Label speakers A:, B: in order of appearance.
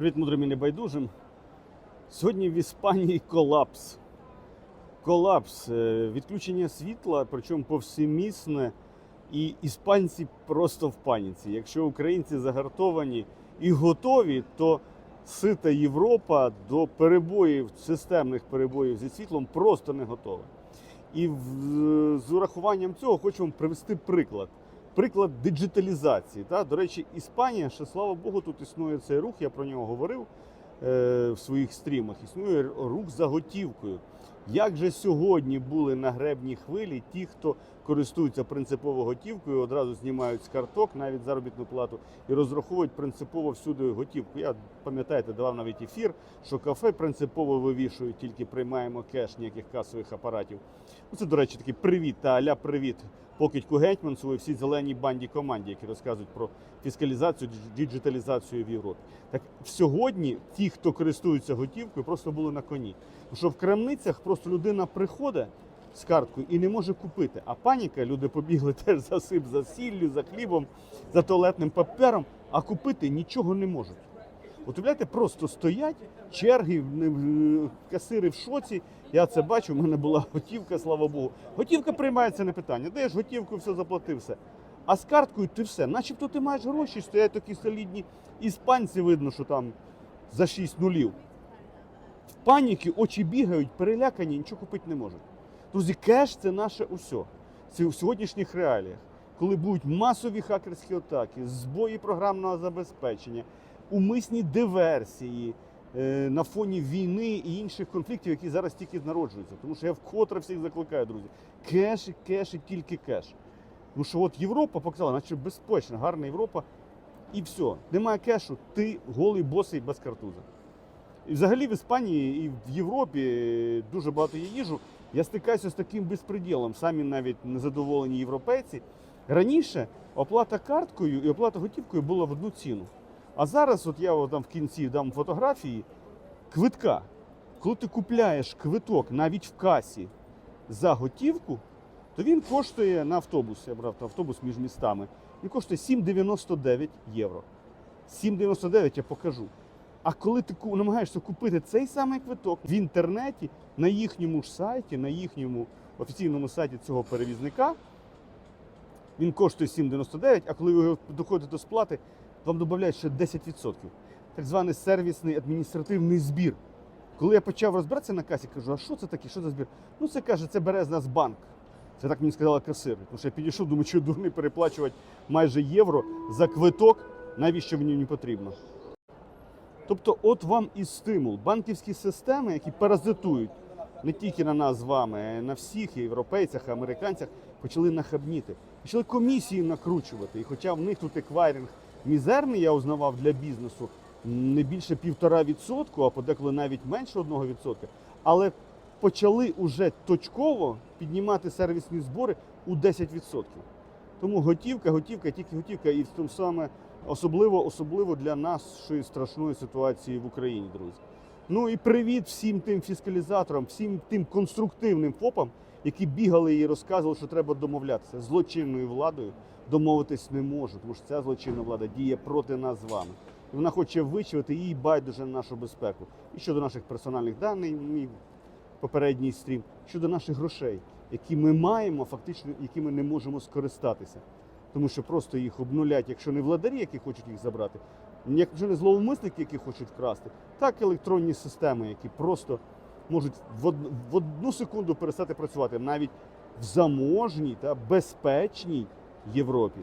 A: Привіт, мудрим і небайдужим. Сьогодні в Іспанії колапс. Колапс, е, відключення світла, причому повсемісне, і іспанці просто в паніці. Якщо українці загартовані і готові, то сита Європа до перебоїв, системних перебоїв зі світлом просто не готова. І з урахуванням цього хочу вам привести приклад. Приклад диджиталізації. Та? До речі, Іспанія, ще слава Богу, тут існує цей рух, я про нього говорив е, в своїх стрімах. Існує рух за готівкою. Як же сьогодні були на гребній хвилі ті, хто користуються принципово готівкою, одразу знімають з карток навіть заробітну плату і розраховують принципово всюди готівку. Я пам'ятаєте, давав навіть ефір, що кафе принципово вивішують, тільки приймаємо кеш, ніяких касових апаратів. Ну, Це, до речі, такий привіт та аля привіт покидьку Гетьманцеву і всій зеленій банді команді, які розказують про фіскалізацію, дж- діджиталізацію в Європі. Так сьогодні ті, хто користуються готівкою, просто були на коні. Тому що в крамницях просто людина приходить з карткою і не може купити. А паніка, люди побігли теж за сип, за сіллю, за хлібом, за туалетним папером, а купити нічого не можуть. От уявляєте, просто стоять черги, касири в шоці. Я це бачу, в мене була готівка, слава Богу. Готівка приймається не питання. Даєш готівку, все заплатив все. А з карткою ти все. Начебто ти маєш гроші, стоять такі солідні іспанці, видно, що там за 6 нулів. В паніки очі бігають, перелякані, нічого купити не можуть. Друзі, кеш це наше усе. Це в сьогоднішніх реаліях, коли будуть масові хакерські атаки, збої програмного забезпечення, умисні диверсії е, на фоні війни і інших конфліктів, які зараз тільки народжуються. Тому що я вкотре всіх закликаю, друзі. Кеш кеш і тільки кеш. Тому що от Європа показала, наче безпечна, гарна Європа, і все. Немає кешу, ти голий босий без картуза. І взагалі в Іспанії і в Європі е, дуже багато є їжу. Я стикаюся з таким безпреділом. Самі навіть незадоволені європейці. Раніше оплата карткою і оплата готівкою була в одну ціну. А зараз, от я от там в кінці дам фотографії квитка. Коли ти купляєш квиток навіть в касі за готівку, то він коштує на автобус. Я брав автобус між містами. Він коштує 7,99 євро. 7,99 я покажу. А коли ти намагаєшся купити цей самий квиток в інтернеті на їхньому ж сайті, на їхньому офіційному сайті цього перевізника, він коштує 7,99, а коли ви доходите до сплати, вам додають ще 10%. Так званий сервісний адміністративний збір. Коли я почав розбиратися на касі, кажу, а що це таке? Що за збір? Ну це каже, це бере з нас банк. Це так мені сказала касир. Тому що я підійшов, думаю, що дурний переплачувати майже євро за квиток, навіщо мені не потрібно. Тобто, от вам і стимул. Банківські системи, які паразитують не тільки на нас з вами, а на всіх європейцях, американцях, почали нахабніти. Почали комісії накручувати. І хоча в них тут еквайринг мізерний, я узнавав для бізнесу, не більше півтора відсотку, а подеколи навіть менше одного відсотка. Але почали уже точково піднімати сервісні збори у 10%. Тому готівка, готівка, тільки готівка, і в тому саме особливо, особливо для нашої страшної ситуації в Україні, друзі. Ну і привіт всім тим фіскалізаторам, всім тим конструктивним ФОПам, які бігали і розказували, що треба домовлятися. Злочинною владою домовитись не може, тому що ця злочинна влада діє проти нас з вами. І вона хоче вичувати їй байдуже на нашу безпеку. І щодо наших персональних даних, мій попередній стрім, щодо наших грошей, які ми маємо, фактично, якими не можемо скористатися. Тому що просто їх обнулять, якщо не владарі, які хочуть їх забрати, якщо не зловмисники, які хочуть вкрасти, так електронні системи, які просто можуть в од- в одну секунду перестати працювати навіть в заможній та безпечній Європі.